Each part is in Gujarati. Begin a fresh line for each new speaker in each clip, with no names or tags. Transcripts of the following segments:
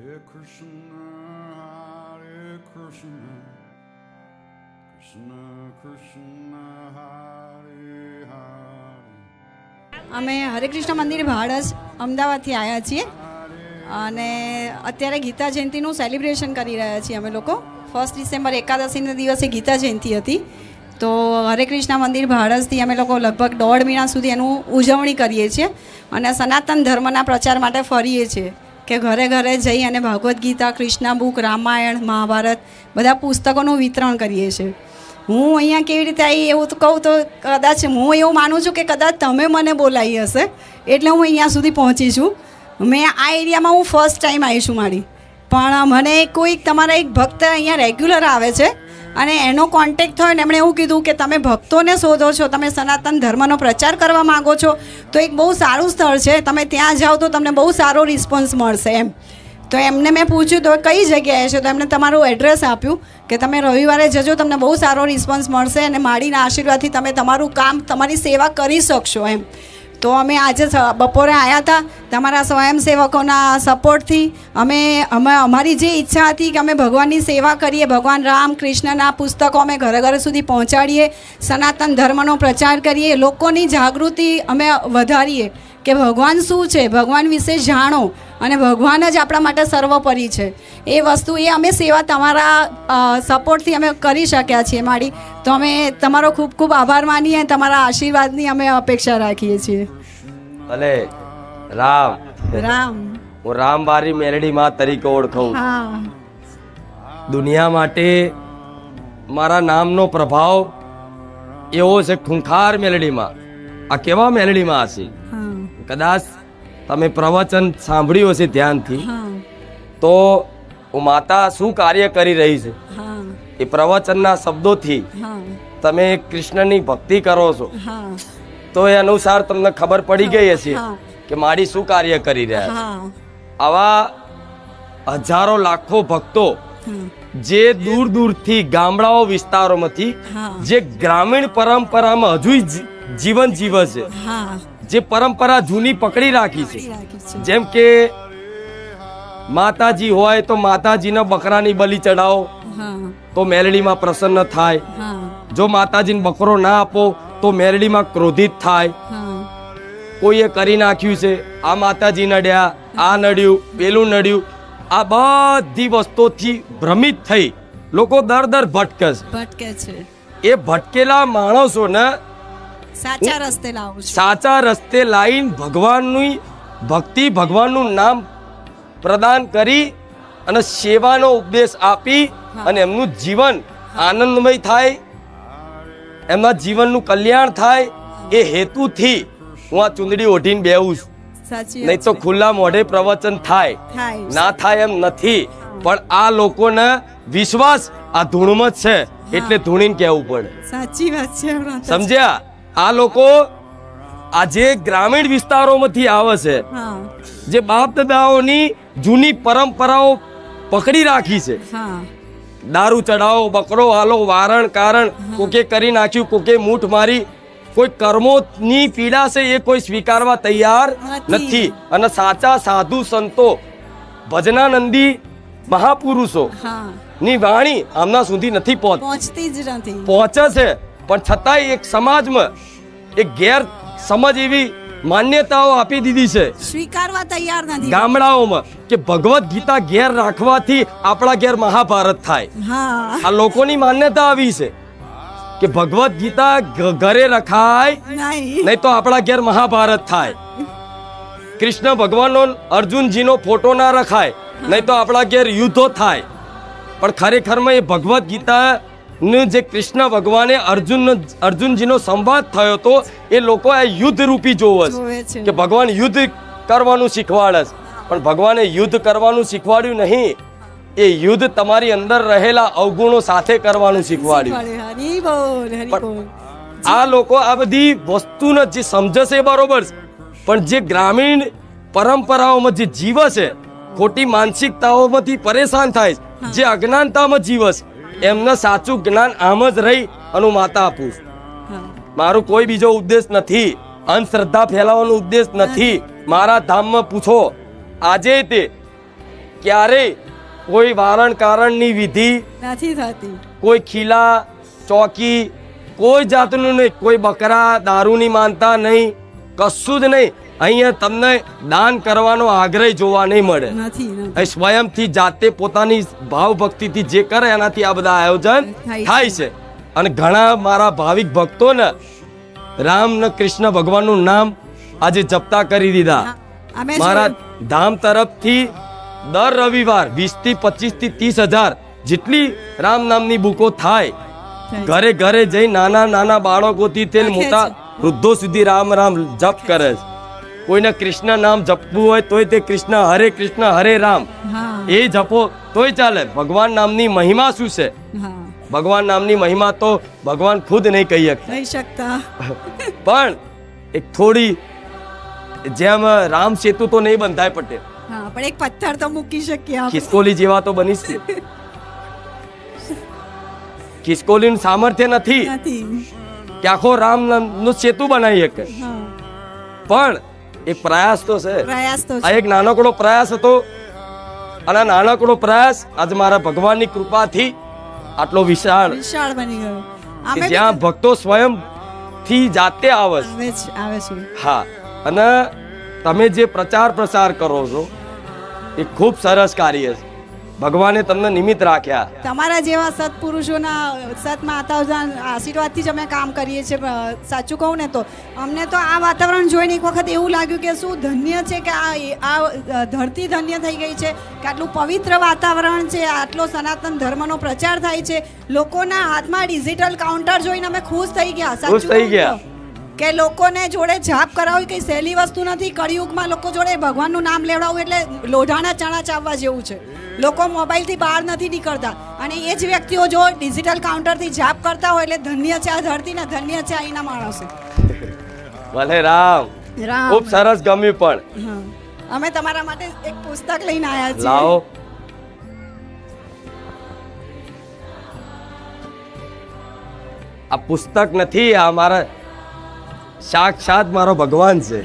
Hare Krishna, Hare Krishna, Krishna Krishna, Hare Hare.
અમે હરે કૃષ્ણ મંદિર ભાડસ અમદાવાદથી આવ્યા છીએ. અને અત્યારે ગીતા જયંતિનું સેલિબ્રેશન કરી રહ્યા છીએ અમે લોકો. ફર્સ્ટ ડિસેમ્બર એકાદશીના દિવસે ગીતા જયંતિ હતી. તો હરે કૃષ્ણ મંદિર ભાડસથી અમે લોકો લગભગ દોઢ મહિના સુધી એનું ઉજવણી કરીએ છીએ. અને સનાતન ધર્મના પ્રચાર માટે ફરીએ છીએ. કે ઘરે ઘરે જઈ અને ભાગવદ્ ગીતા, કૃષ્ણા બુક, રામાયણ, મહાભારત બધા પુસ્તકોનું વિતરણ કરીએ છીએ હું અહીંયા કેવી રીતે આવી એવું તો કહું તો કદાચ હું એવું માનું છું કે કદાચ તમે મને બોલાવી હશે, એટલે હું અહીંયા સુધી પહોંચી છું. મેં આ એરિયામાં હું ફર્સ્ટ ટાઈમ આવી છું મારી. પણ મને કોઈક તમારા એક ભક્ત અહીંયા રેગ્યુલર આવે છે અને એનો કોન્ટેક્ટ થયો ને એમણે એવું કીધું કે તમે ભક્તોને શોધો છો, તમે સનાતન ધર્મનો પ્રચાર કરવા માગો છો, તો એક બહુ સારું સ્થળ છે, તમે ત્યાં જાઓ તો તમને બહુ સારો રિસ્પોન્સ મળશે એમ. તો એમને મેં પૂછ્યું, તો કઈ જગ્યાએ છે? તો એમને તમારું એડ્રેસ આપ્યું કે તમે રવિવારે જજો, તમને બહુ સારો રિસ્પોન્સ મળશે અને માડીના આશીર્વાદથી તમે તમારું કામ, તમારી સેવા કરી શકશો એમ. તો અમે આજે બપોરે આવ્યા હતા તમારા સ્વયંસેવકોના સપોર્ટથી. અમે અમે, અમારી જે ઈચ્છા હતી કે અમે ભગવાનની સેવા કરીએ, ભગવાન રામ કૃષ્ણના પુસ્તકો અમે ઘરે ઘરે સુધી પહોંચાડીએ, સનાતન ધર્મનો પ્રચાર કરીએ, લોકોની જાગૃતિ અમે વધારીએ કે ભગવાન શું છે, ભગવાન વિશે જાણો. અને ભગવાન જ આપણા માટે સર્વોપરી છે. એ વસ્તુ એ અમે સેવા તમારા સપોર્ટથી અમે કરી શક્યા છીએ મારી તો અમે તમારો ખૂબ ખૂબ આભાર માનીએ અને તમારા આશીર્વાદની અમે અપેક્ષા રાખીએ છીએ.
ભલે રામ.
રામ.
હું રામબારી મેલડી માં તરીકે ઓળખું. દુનિયા માટે મારા નામનો પ્રભાવ એવો છે ખૂંખાર મેલડીમાં. આ કેવા મેલડીમાં હશે? કદાચ તમે પ્રવચન સાંભળ્યું હશે ધ્યાનથી તો માતા શું કાર્ય કરી રહી છે? એ પ્રવચનના શબ્દોથી તમે કૃષ્ણની ભક્તિ કરો છો. તો એ અનુસાર તમને ખબર પડી ગઈ હશે કે મારી શું કાર્ય કરી રહ્યા છે. આવા હજારો લાખો ભક્તો જે દૂર દૂરથી ગામડાઓ વિસ્તારોમાંથી જે ગ્રામીણ પરંપરામાં હજુ જીવન જીવે છે જે પરંપરા જૂની પકડી રાખી છે. જેમ કે માતાજી હોય તો માતાજીના બકરાની બલિ ચડાવો. તો મેલડીમાં પ્રસન્ન થાય. જો માતાજીને બકરો ના આપો તો મેલડીમાં ક્રોધિત થાય. કોઈએ કરી નાખ્યું છે. આ માતાજી નડ્યા આ નડ્યું પેલું નડ્યું. આ બધી વસ્તુથી ભ્રમિત થઈ. લોકો દર દર ભટકે
છે.
એ ભટકેલા માણસોને
સાચા રસ્તે લાવું છું.
સાચા રસ્તે લાઈન ભગવાનની ભક્તિ ભગવાનનું નામ પ્રદાન કરી અને સેવાનો ઉપદેશ આપી અને એમનું જીવન આનંદમય થાય એમના જીવનનું કલ્યાણ થાય એ હેતુથી હું આ ચુંદડી ઓઢીને બેહું છું. નહીં તો ખુલ્લા મોઢે પ્રવચન થાય.
થાય
ના થાય એમ નથી. પણ આ લોકોને વિશ્વાસ આ ધૂણમાં જ છે. એટલે ધૂણીને કહેવું પડે.
સાચી વાત છે.
સમજ્યા? આ લોકો આજે ગ્રામીણ વિસ્તારોમાંથી આવે છે. જે બાપ દાદાઓની જૂની પરંપરાઓ પકડી રાખી છે. દારૂ ચડાવો બકરો હાલો વારણ કારણ કોકે કરી નાખ્યું કોકે મૂઠ મારી. કોઈ કર્મોની પીડા છે એ કોઈ સ્વીકારવા તૈયાર
નથી.
નથી. અને સાચા સાધુ સંતો ભજનાનંદી મહાપુરુષો ની વાણી આમના સુધી નથી
પહોંચતી જ નથી.
પહોંચે છે. પણ છતાંય એક સમાજમાં એક ગેર સમજ એવી માન્યતાઓ આપી દીધી છે.
સ્વીકારવા તૈયાર નથી.
ગામડાઓમાં કે ભગવદ્ ગીતા ઘેર રાખવાથી આપણા ઘેર મહાભારત થાય. આ લોકોની માન્યતા આવી છે કે ભગવદ્ ગીતા ઘરે રખાય
નહીં.
તો આપણા ઘેર મહાભારત થાય. કૃષ્ણ ભગવાનનો અર્જુનજીનો ફોટો ના રખાય નહીં તો આપણા ઘેર યુદ્ધો થાય. પણ ખરેખરમાં એ ભગવદ્ ગીતા જે કૃષ્ણ ભગવાને અર્જુન અર્જુનજીનો સંવાદ થયો તો એ લોકો આ યુદ્ધ રૂપી જોવે છે. કે ભગવાન યુદ્ધ કરવાનું શીખવાડે છે. પણ ભગવાને યુદ્ધ કરવાનું શીખવાડ્યું નહીં. એ યુદ્ધ તમારી અંદર રહેલા અવગુણો સાથે કરવાનું શીખવાડ્યું. આ લોકો આ બધી વસ્તુને જે સમજશે બરોબર પણ જે ગ્રામીણ પરંપરાઓમાં જે જીવે છે ખોટી માનસિકતાઓમાંથી પરેશાન થાય છે, જે અજ્ઞાનતામાં જીવે છે. એમને સાચું જ્ઞાન આમ જ રહી અને હું માતા આપું છું. મારો કોઈ બીજો ઉદ્દેશ નથી અંધશ્રદ્ધા ફેલાવવાનો ઉદ્દેશ નથી. મારા ધામમાં પૂછો આજે તે ક્યારેય કોઈ વારણ કારણની વિધિ
નથી થતી.
કોઈ ખીલા ચોકી કોઈ જાતનું નહીં કોઈ બકરા દારૂની માનતા નહીં કશું જ નહીં. અહીંયા તમને દાન કરવાનો આગ્રહ જોવા નહીં મળે.
નથી.
સ્વયંથી જાતે પોતાની ભાવ ભક્તિથી જે કરે એનાથી આ બધા આયોજન
થાય
છે. અને ઘણા મારા ભાવિક ભક્તોને રામ ને કૃષ્ણ ભગવાનનું નામ આજે જપતા કરી દીધા. મારા ધામ તરફથી દર રવિવાર વીસથી પચીસથી ત્રીસ હજાર જેટલી રામ નામની બુકો થાય.
થાય.
ઘરે ઘરે જઈ નાના નાના બાળકોથી તે મોટા વૃદ્ધો સુધી રામ રામ જપ કરે છે. કોઈને કૃષ્ણ નામ જપવું હોય તોય તે કૃષ્ણ હરે કૃષ્ણ હરે રામ. એ જપો તોય ચાલે. ભગવાન નામની મહિમા શું છે? ભગવાન નામની મહિમા તો ભગવાન ખુદ નહીં કહી શકતા. પણ એક થોડી જેમ રામ સેતુ તો નહીં બંધાય પટેલ
પણ એક પથ્થર તો મૂકી શકીએ
ખિસકોલી જેવા તો બનીશ ને. ખિસકોલી સામર્થ્ય નથી.
નથી.
કે આખો રામનું સેતુ બનાવી શકે. પણ એક પ્રયાસ તો છે.
પ્રયાસ તો
આ એક નાનકડો પ્રયાસ હતો. અને નાનકડો પ્રયાસ આજ મારા ભગવાનની કૃપાથી આટલો વિશાળ
વિશાળ બની ગયો.
જ્યાં ભક્તો સ્વયં થી જાતે આવે
આવે છે આવે છે.
હા. અને તમે જે પ્રચાર પ્રસાર કરો છો એ ખૂબ સરસ કાર્ય છે. ભગવાને તમને નિમિત્ત રાખ્યા.
તમારા જેવા સત્પુરુષોના સત માતાઓના આશીર્વાદથી જ અમે કામ કરીએ છીએ સાચું કહું ને તો. અમને તો આ વાતાવરણ જોઈને એક વખત એવું લાગ્યું કે શું ધન્ય છે કે આ આ ધરતી ધન્ય થઈ ગઈ છે કે આટલું પવિત્ર વાતાવરણ છે આટલો સનાતન ધર્મનો પ્રચાર થાય છે. લોકોના હાથમાં ડિજિટલ કાઉન્ટર જોઈને અમે ખુશ થઈ ગયા સાચું
થઈ ગયા.
કે લોકોને જોડે જાપ કરાવવી કઈ સહેલી વસ્તુ નથી કળિયુગમાં લોકો જોડે ભગવાનનું નામ લેવડાવવું એટલે લોઢાના ચણા ચાવવા જેવું છે. લોકો મોબાઈલથી બહાર નથી નીકળતા. અને એ જ વ્યક્તિઓ જો ડિજિટલ કાઉન્ટરથી જાપ કરતા હોય એટલે ધન્ય છે આ ધરતી ને ધન્ય છે અહીંના માણસો.
ભલે રામ.
રામ.
ખૂબ સરસ ગમ્યું પણ.
અમે તમારા માટે એક પુસ્તક લઈને આવ્યા છીએ.
લાવો. આ પુસ્તક નથી આ મારા સાક્ષાત મારો ભગવાન છે.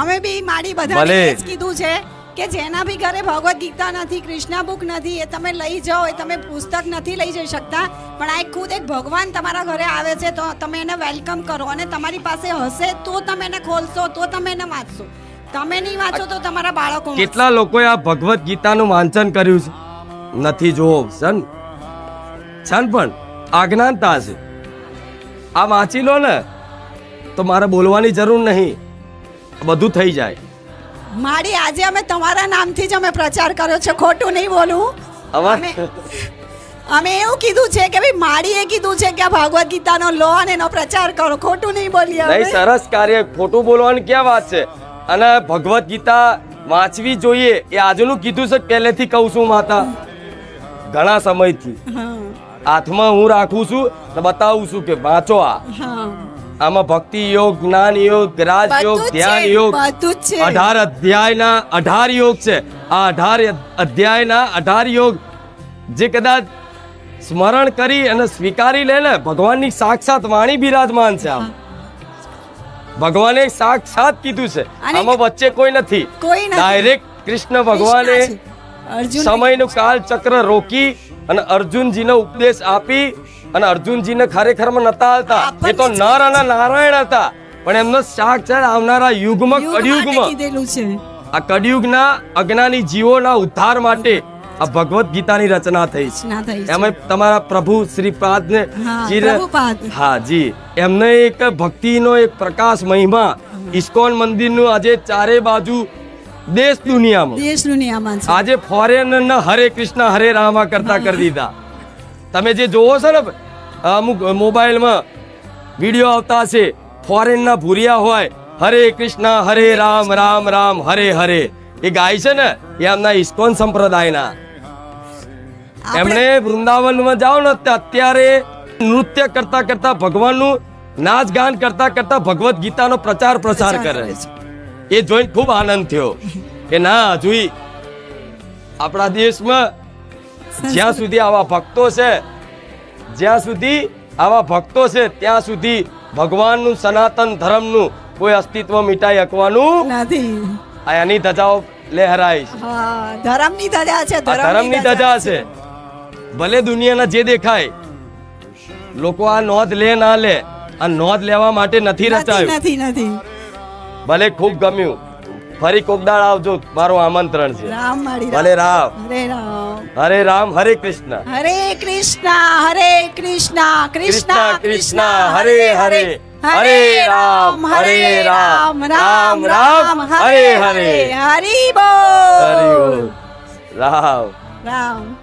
અમે બી મારી બધાને કીધું છે કે જેના બી ઘરે ભગવદ્ ગીતા નથી કૃષ્ણ બુક નથી એ તમે લઈ જાઓ એ તમે પુસ્તક નથી લઈ જઈ શકતા પણ આ ખુદ એક ભગવાન તમારા ઘરે આવે છે તો તમે એને વેલકમ કરો અને તમારી પાસે હશે તો તમે એને ખોલશો તો તમે એને વાંચશો. તમે નહીં વાંચો તો તમારા બાળકો
કેટલા લોકોએ આ ભગવદ્ ગીતાનું વાંચન કર્યું છે? નથી જોવો સન. સન પણ આજ્ઞાનતા છે. આ વાંચી લો ને. તો મારે બોલવાની જરૂર નહીં. બધું થઈ જાય.
મારી આજે અમે તમારા નામથી જ અમે પ્રચાર કર્યો છે. ખોટું નહીં બોલું.
હવે?
અમે અમે એવું કીધું છે કે ભાઈ માડીએ કીધું છે કે ભાગવત ગીતાનો લો અને એનો પ્રચાર કરો. ખોટું નહીં બોલીએ
નહીં સરસ કાર્ય. ખોટું બોલવાની ક્યાં વાત છે? અને ભગવદ્ ગીતા વાંચવી જોઈએ એ આજનું કીધું છે પહેલેથી કહું છું માતા. ઘણા સમયથી. હાથમાં હું રાખું છું તો બતાવું છું કે વાંચો આ. આમાં ભક્તિ યોગ જ્ઞાન યોગ રાજ યોગ ધ્યાન યોગ. અઢાર અધ્યાયના અઢાર યોગ છે. આ અઢાર અધ્યાયના અઢાર યોગ જે કદાચ સ્મરણ કરી અને સ્વીકારી લે ને ભગવાનની સાક્ષાત વાણી બિરાજમાન છે આમ. ભગવાને સાક્ષાત કીધું છે. આમાં વચ્ચે કોઈ નથી. ડાયરેક્ટ કૃષ્ણ ભગવાને. સમયનું કાલ ચક્ર રોકી અને અર્જુનજીનો ઉપદેશ આપી અને અર્જુનજીને ખરેખરમાં નતા હતા એ તો નર અને નારાયણ હતા. પણ એમનો સાક્ષાત આવનારા યુગમાં
યુગ
કળિયુગમાં. આ કળિયુગના અજ્ઞાની જીવોના ઉદ્ધાર માટે આ ભગવત ગીતાની રચના થઈ. છે.
ના.
એમાં તમારા પ્રભુ જીને-
પ્રભુપાદ.
હા જી. એમને એક ભક્તિનો એક પ્રકાશ મહિમા ઇસ્કોન મંદિરનું આજે ચારે બાજુ દેશ દુનિયામાં.
દેશનું નિયામન
આજે ફોરેન હરે કૃષ્ણ હરે રામા કરતા કરી દીધા. તમે જે જોવો છો ને અમુક મોબાઈલમાં વીડિયો આવતા છે ફોરેનના ભૂરિયા હોય હરે કૃષ્ણ હરે રામ રામ રામ હરે હરે. એ ગાય છે ને એ એમના ઇસ્કોન સંપ્રદાયના. એમણે વૃંદાવનમાં જાઓ ને અત્યારે નૃત્ય કરતા કરતા ભગવાનનું નાચ ગાન કરતા કરતા ભગવદ્ ગીતાનો પ્રચાર પ્રસાર કરે છે. એ જોઈને ખૂબ આનંદ થયો કે ના હજુ આપણા દેશમાં જ્યાં સુધી આવા ભક્તો છે જ્યાં સુધી આવા ભક્તો છે ત્યાં સુધી ભગવાનનું સનાતન ધર્મનું કોઈ અસ્તિત્વ મીટાઈ શકવાનું
નથી.
આ એની ધજાઓ લહેરાય છે.
ધર્મની ધજા છે
ધર્મની ધજા છે. ભલે દુનિયાના જે દેખાય લોકો આ નોંધ લે ના લે આ નોંધ લેવા માટે નથી
નથી
રચાયું.
નથી નથી.
ભલે ખૂબ ગમ્યું. ફરી કોકદાળ આવજો. મારું આમંત્રણ છે.
રામ રામ. હરે રામ.
હરે રામ હરે કૃષ્ણ.
હરે કૃષ્ણ હરે કૃષ્ણ કૃષ્ણ
કૃષ્ણ હરે હરે હરે. રામ હરે રામ. રામ રામ હરે હરે
હરિ
બોલ. રામ.
રામ.